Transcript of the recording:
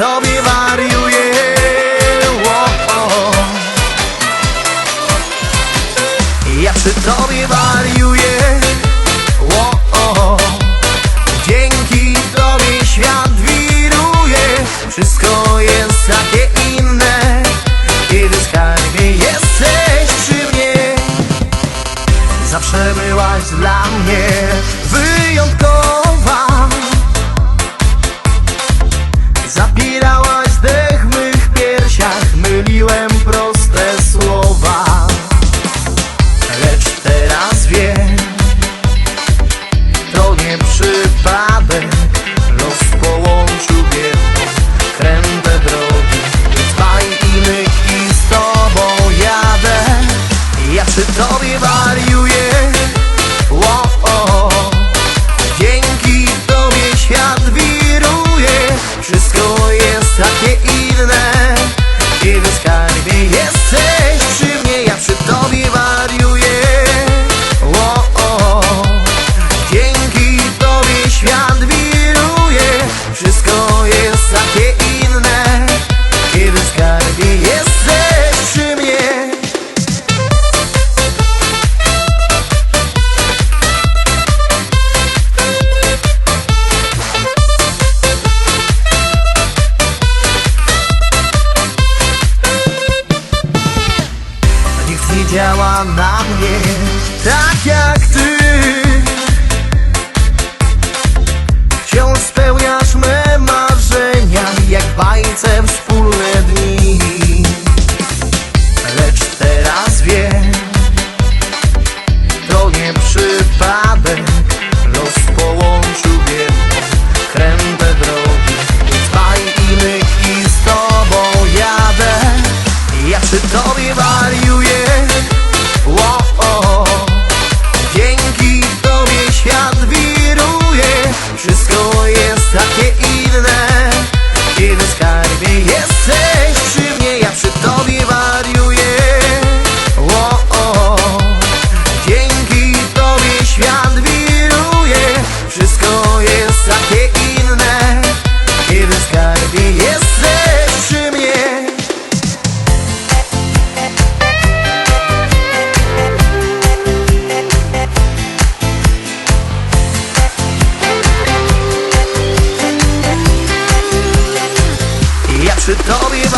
tobie wariuję. O, o. Ja przy tobie wariuję. O, o. Dzięki tobie świat wiruje. Wszystko jest takie inne. Kiedy skarbie jesteś przy mnie Zawsze byłaś dla mnie. Wyjątkowa miała na mnie. Tak jak ty. to Darby